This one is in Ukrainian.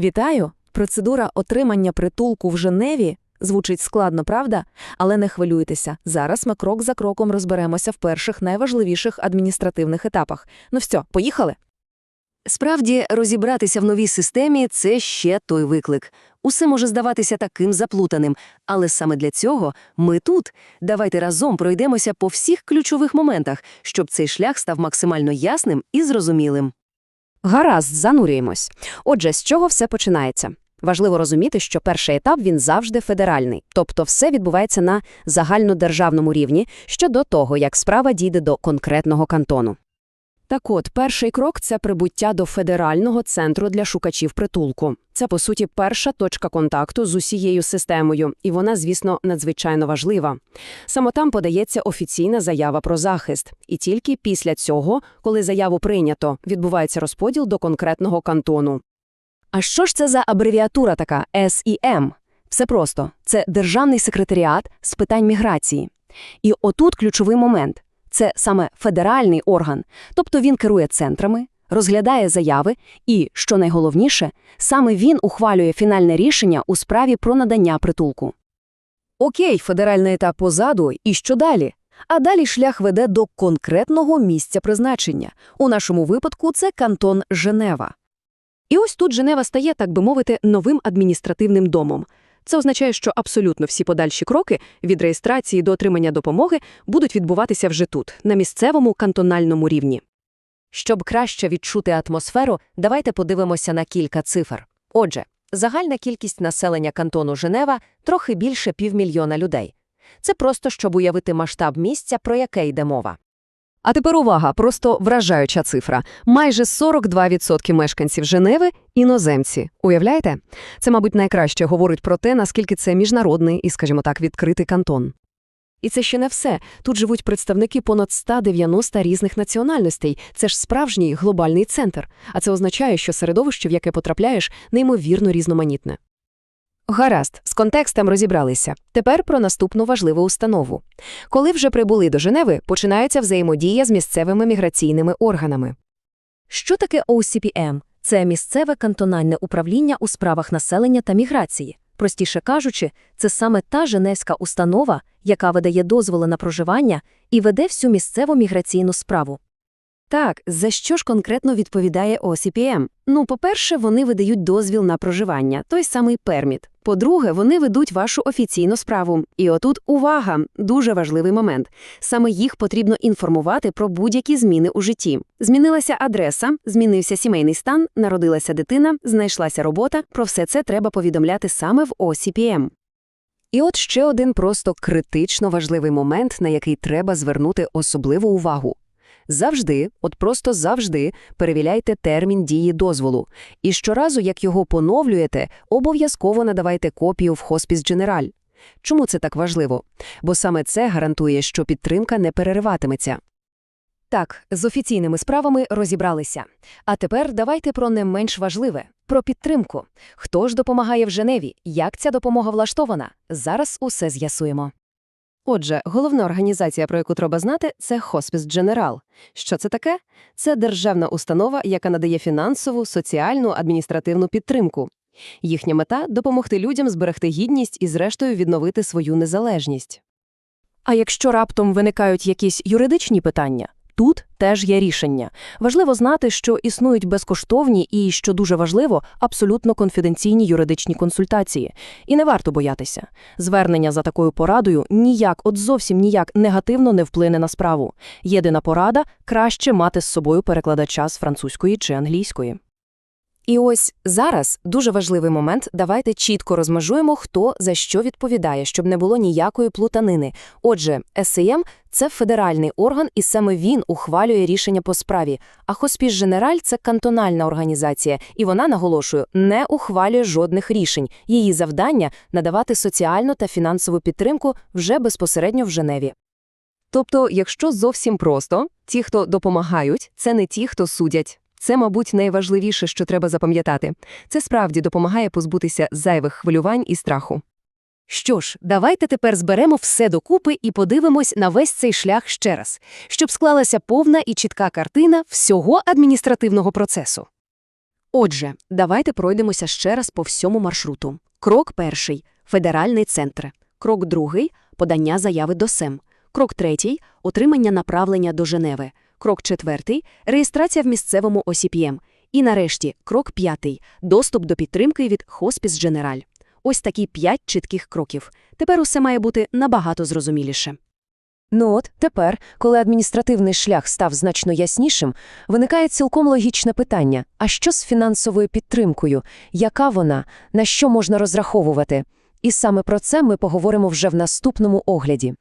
Вітаю! Процедура отримання притулку в Женеві звучить складно, правда? Але не хвилюйтеся. Зараз ми крок за кроком розберемося в перших найважливіших адміністративних етапах. Ну все, поїхали? Справді, розібратися в новій системі це ще той виклик. Усе може здаватися таким заплутаним, але саме для цього ми тут. Давайте разом пройдемося по всіх ключових моментах, щоб цей шлях став максимально ясним і зрозумілим. Гаразд, занурюємось. Отже, з чого все починається? Важливо розуміти, що перший етап він завжди федеральний, тобто все відбувається на загальнодержавному рівні щодо того, як справа дійде до конкретного кантону. Так от, перший крок це прибуття до федерального центру для шукачів притулку. Це, по суті, перша точка контакту з усією системою, і вона, звісно, надзвичайно важлива. Саме там подається офіційна заява про захист, і тільки після цього, коли заяву прийнято, відбувається розподіл до конкретного кантону. А що ж це за абревіатура така SEM? Все просто це Державний секретаріат з питань міграції. І отут ключовий момент це саме федеральний орган, тобто він керує центрами, розглядає заяви і, що найголовніше, саме він ухвалює фінальне рішення у справі про надання притулку. Окей, федеральний етап позаду, і що далі? А далі шлях веде до конкретного місця призначення. У нашому випадку це кантон Женева. І ось тут Женева стає, так би мовити, новим адміністративним домом. Це означає, що абсолютно всі подальші кроки від реєстрації до отримання допомоги будуть відбуватися вже тут, на місцевому кантональному рівні. Щоб краще відчути атмосферу, давайте подивимося на кілька цифр. Отже, загальна кількість населення кантону Женева трохи більше півмільйона людей. Це просто щоб уявити масштаб місця, про яке йде мова. А тепер увага, просто вражаюча цифра. Майже 42% мешканців Женеви – іноземці. Уявляєте? Це, мабуть, найкраще говорить про те, наскільки це міжнародний і, скажімо так, відкритий кантон. І це ще не все. Тут живуть представники понад 190 різних національностей. Це ж справжній глобальний центр. А це означає, що середовище, в яке потрапляєш, неймовірно різноманітне. Гаразд, з контекстом розібралися. Тепер про наступну важливу установу. Коли вже прибули до Женеви, починається взаємодія з місцевими міграційними органами. Що таке OCPM? Це місцеве кантональне управління у справах населення та міграції. Простіше кажучи, це саме та женевська установа, яка видає дозволи на проживання і веде всю місцеву міграційну справу. Так, за що ж конкретно відповідає OCPM? Ну, по-перше, вони видають дозвіл на проживання, той самий перміт. По-друге, вони ведуть вашу офіційну справу. І отут увага, дуже важливий момент. Саме їх потрібно інформувати про будь-які зміни у житті. Змінилася адреса, змінився сімейний стан, народилася дитина, знайшлася робота. Про все це треба повідомляти саме в OCPM. І от ще один просто критично важливий момент, на який треба звернути особливу увагу. Завжди, от просто завжди, перевіряйте термін дії дозволу. І щоразу, як його поновлюєте, обов'язково надавайте копію в Хоспіс Дженераль. Чому це так важливо? Бо саме це гарантує, що підтримка не перериватиметься. Так, з офіційними справами розібралися. А тепер давайте про не менш важливе – про підтримку. Хто ж допомагає в Женеві? Як ця допомога влаштована? Зараз усе з'ясуємо. Отже, головна організація, про яку треба знати, це Хоспіс Дженерал. Що це таке? Це державна установа, яка надає фінансову, соціальну, адміністративну підтримку. Їхня мета – допомогти людям зберегти гідність і, зрештою, відновити свою незалежність. А якщо раптом виникають якісь юридичні питання? Тут теж є рішення. Важливо знати, що існують безкоштовні і, що дуже важливо, абсолютно конфіденційні юридичні консультації. І не варто боятися. Звернення за такою порадою ніяк, от зовсім ніяк негативно не вплине на справу. Єдина порада – краще мати з собою перекладача з французької чи англійської. І ось зараз дуже важливий момент. Давайте чітко розмежуємо, хто за що відповідає, щоб не було ніякої плутанини. Отже, СЕМ – це федеральний орган, і саме він ухвалює рішення по справі. А Хоспіс Женераль – це кантональна організація, і вона, наголошую, не ухвалює жодних рішень. Її завдання – надавати соціальну та фінансову підтримку вже безпосередньо в Женеві. Тобто, якщо зовсім просто, ті, хто допомагають, це не ті, хто судять. Це, мабуть, найважливіше, що треба запам'ятати. Це справді допомагає позбутися зайвих хвилювань і страху. Що ж, давайте тепер зберемо все докупи і подивимось на весь цей шлях ще раз, щоб склалася повна і чітка картина всього адміністративного процесу. Отже, давайте пройдемося ще раз по всьому маршруту. Крок перший – федеральний центр. Крок другий – подання заяви до СЕМ. Крок третій – отримання направлення до Женеви. Крок четвертий – реєстрація в місцевому OCPM. І нарешті, крок п'ятий – доступ до підтримки від Hospice General. Ось такі п'ять чітких кроків. Тепер усе має бути набагато зрозуміліше. Ну от, тепер, коли адміністративний шлях став значно яснішим, виникає цілком логічне питання – а що з фінансовою підтримкою? Яка вона? На що можна розраховувати? І саме про це ми поговоримо вже в наступному огляді.